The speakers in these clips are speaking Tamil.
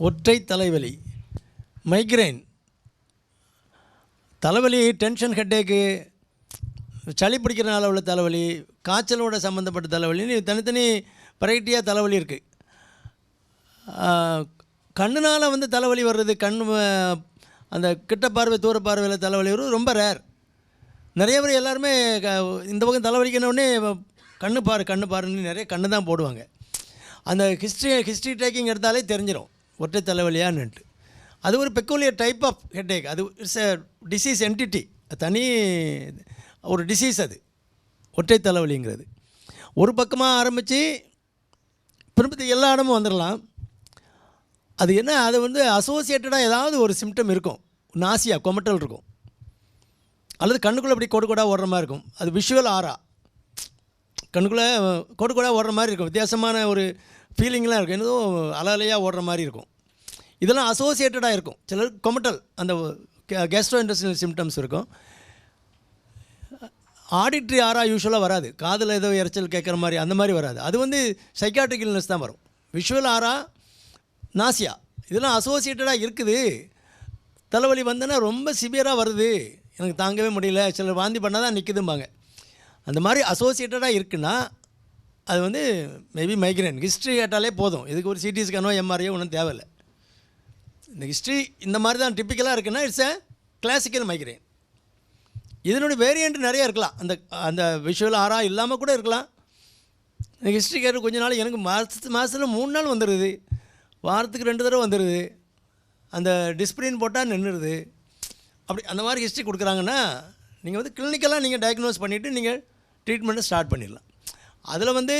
ஒற்றை தலைவலி மைக்ரைன் தலைவலி டென்ஷன் ஹெட்டேக்கு சளி பிடிக்கிறனால உள்ள தலைவலி காய்ச்சலோட சம்மந்தப்பட்ட தலைவலின்னு தனித்தனி வெரைட்டியாக தலைவலி இருக்குது கண்ணுனால் வந்து தலைவலி வர்றது கண் அந்த கிட்ட பார்வை தூர பார்வையில் தலைவலி வரும் ரொம்ப ரேர் நிறைய பேர் எல்லாருமே இந்த பக்கம் தலைவலிக்கணுன்னே கண்ணு பாரு கண்ணு பாருன்னு நிறைய கண்ணு தான் போடுவாங்க. அந்த ஹிஸ்ட்ரி ஹிஸ்ட்ரி டேக்கிங் எடுத்தாலே தெரிஞ்சிடும் ஒற்றை தலைவலியான்னுட்டு அது ஒரு பெக்கோலியர் டைப் ஆஃப் ஹெட்ஏக் அது இட்ஸ் எ டிசீஸ் என்டிட்டி தனி ஒரு டிசீஸ் அது. ஒற்றை தலைவலிங்கிறது ஒரு பக்கமாக ஆரம்பித்து திருப்பதி எல்லா இடமும் வந்துடலாம் அது என்ன? அது வந்து அசோசியேட்டடாக ஏதாவது ஒரு சிம்டம் இருக்கும். நாசியா கொமட்டல் இருக்கும். அல்லது கண்ணுக்குள்ளே அப்படி கோடு கோடாக ஓடுற மாதிரி இருக்கும். அது விஷுவல் ஆரா கண்ணுக்குள்ளே கோடு கோடாக ஓடுற மாதிரி இருக்கும். வித்தியாசமான ஒரு ஃபீலிங்லாம் இருக்கும். என்னதோ அலையாக ஓடுற மாதிரி இருக்கும். இதெல்லாம் அசோசியேட்டடாக இருக்கும். சிலருக்கு கொமட்டல் அந்த கேஸ்ட்ரோ இன்டஸ்ட்ரியல் சிம்டம்ஸ் இருக்கும். ஆடிட்ரி ஆரா யூஸ்வலாக வராது. காதில் ஏதோ இறைச்சல் கேட்குற மாதிரி அந்த மாதிரி வராது. அது வந்து சைக்காட்ரிக் இல்னஸ் தான் வரும். விஷுவல் ஆரா நாசியா இதெல்லாம் அசோசியேட்டடாக இருக்குது. தலைவலி வந்தேன்னா ரொம்ப சிவியராக வருது. எனக்கு தாங்கவே முடியல. சிலர் வாந்தி பண்ணால் தான் நிற்குதும்பாங்க அந்த மாதிரி அசோசியேட்டடாக இருக்குன்னா அது வந்து மேபி மைக்ரைன் ஹிஸ்ட்ரி கேட்டாலே போதும். இதுக்கு ஒரு சிடி ஸ்கேனோ எம்ஆர்ஐயோ ஒன்றும் தேவையில்லை. இந்த ஹிஸ்ட்ரி இந்த மாதிரி தான் டிப்பிக்கலாக இருக்குன்னா இட்ஸ் அ கிளாசிக்கல் மைக்ரைன் இதனுடைய வேரியண்ட் நிறைய இருக்கலாம். அந்த அந்த விஷுவல் ஆரா இல்லாமல் கூட இருக்கலாம். இந்த ஹிஸ்ட்ரி கேட்டு கொஞ்ச நாள் எனக்கு மாதத்து மாதத்தில் மூணு நாள் வந்துடுது வாரத்துக்கு ரெண்டு தடவை வந்துடுது அந்த டிஸ்பிளின் போட்டால் நின்றுடுது அப்படி அந்த மாதிரி ஹிஸ்ட்ரி கொடுக்குறாங்கன்னா நீங்கள் வந்து கிளினிக்கலாக நீங்கள் டயக்னோஸ் பண்ணிவிட்டு நீங்கள் ட்ரீட்மெண்ட்டை ஸ்டார்ட் பண்ணிடலாம். அதில் வந்து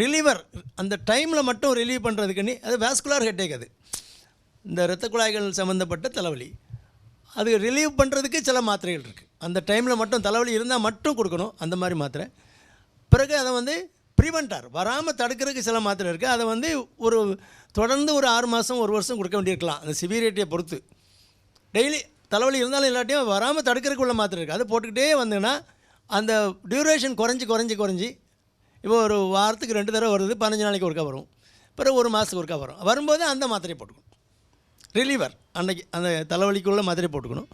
ரிலீவர் அந்த டைமில் மட்டும் ரிலீவ் பண்ணுறதுக்குன்னு அது வேஸ்குலார் ஹெட்டேக் அது. இந்த இரத்த குழாய்கள் சம்மந்தப்பட்ட தலைவலி. அது ரிலீவ் பண்ணுறதுக்கு சில மாத்திரைகள் இருக்குது அந்த டைமில் மட்டும் தலைவலி இருந்தால் மட்டும் கொடுக்கணும். அந்த மாதிரி மாத்திரை. பிறகு அதை வந்து ப்ரிவெண்டார் வராமல் தடுக்கிறதுக்கு சில மாத்திரை இருக்குது அதை வந்து ஒரு தொடர்ந்து ஒரு ஆறு மாதம் ஒரு வருஷம் கொடுக்க வேண்டியிருக்கலாம். அந்த சிவியரிட்டியை பொறுத்து. டெய்லி தலைவலி இருந்தாலும் இல்லாட்டியும் வராமல் தடுக்கிறதுக்கு உள்ள மாத்திரை இருக்குது அது போட்டுக்கிட்டே வந்தீங்கன்னா அந்த டியூரேஷன் குறைஞ்சி குறைஞ்சி குறைஞ்சி இப்போ ஒரு வாரத்துக்கு ரெண்டு தடவை வருது பதினஞ்சு நாளைக்கு ஒருக்கா வரும். பிறகு ஒரு மாதத்துக்கு ஒருக்கா வரும். வரும்போது அந்த மாத்திரையை போட்டுக்கணும். ரிலீவர் அன்னைக்கு அந்த தலைவலிக்குள்ள மாத்திரை போட்டுக்கணும்.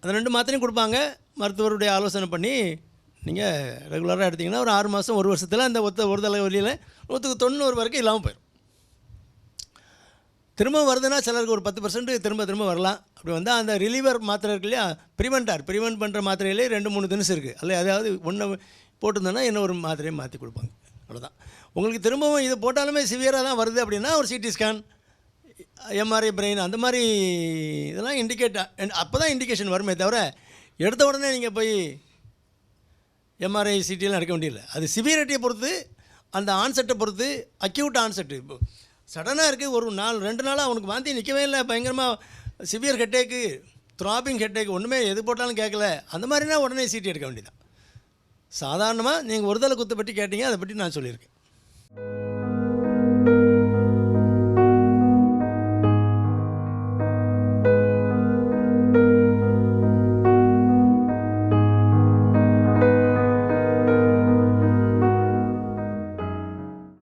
அந்த ரெண்டு மாத்திரையும் கொடுப்பாங்க. மருத்துவருடைய ஆலோசனை பண்ணி நீங்கள் ரெகுலராக எடுத்தீங்கன்னா ஒரு ஆறு மாதம் ஒரு வருஷத்தில் அந்த ஒத்த ஒரு தலைவலியில் நூற்றுக்கு தொண்ணூறு வரைக்கும் இல்லாமல் போயிடும் திரும்ப வருதுன்னா சிலருக்கு ஒரு பத்து பர்சன்ட் திரும்ப திரும்ப வரலாம். அப்படி வந்தால் அந்த ரிலீவர் மாத்திரை இருக்கு இல்லையா? ப்ரிவெண்டார் ப்ரிவெண்ட் பண்ணுற மாத்திரையிலே ரெண்டு மூணு தினசு இருக்குது அல்ல அதாவது ஒன்று போட்டிருந்தோன்னா இன்னும் ஒரு மாத்திரையை மாற்றி கொடுப்பாங்க. அவ்வளோதான் உங்களுக்கு திரும்பவும் இது போட்டாலுமே சிவியராக தான் வருது அப்படின்னா ஒரு சிடி ஸ்கேன் எம்ஆர்ஐ பிரெயின் அந்த மாதிரி இதெல்லாம் இண்டிகேட் அப்போ தான் இண்டிகேஷன் வருமே தவிர எடுத்த உடனே நீங்கள் போய் எம்ஆர்ஐ சிடிலாம் எடுக்க வேண்டியதில்லை. அது சிவியரிட்டியை பொறுத்து அந்த ஆன்செட்டை பொறுத்து அக்யூட் ஆன்செட்டு இப்போ சடனாக இருக்குது ஒரு நாள் ரெண்டு நாளாக அவனுக்கு வாந்தி நிற்கவே இல்லை. பயங்கரமாக சிவியர் ஹெட்டேக்கு த்ராபிங் ஹெட்டேக்கு ஒன்றுமே எது போட்டாலும் கேட்கல. அந்த மாதிரினா உடனே சீட்டி எடுக்க வேண்டியதான் சாதாரணமாக நீங்கள் ஒரு தலை குத்தை பற்றி கேட்டீங்க அதை பற்றி நான் சொல்லியிருக்கேன்.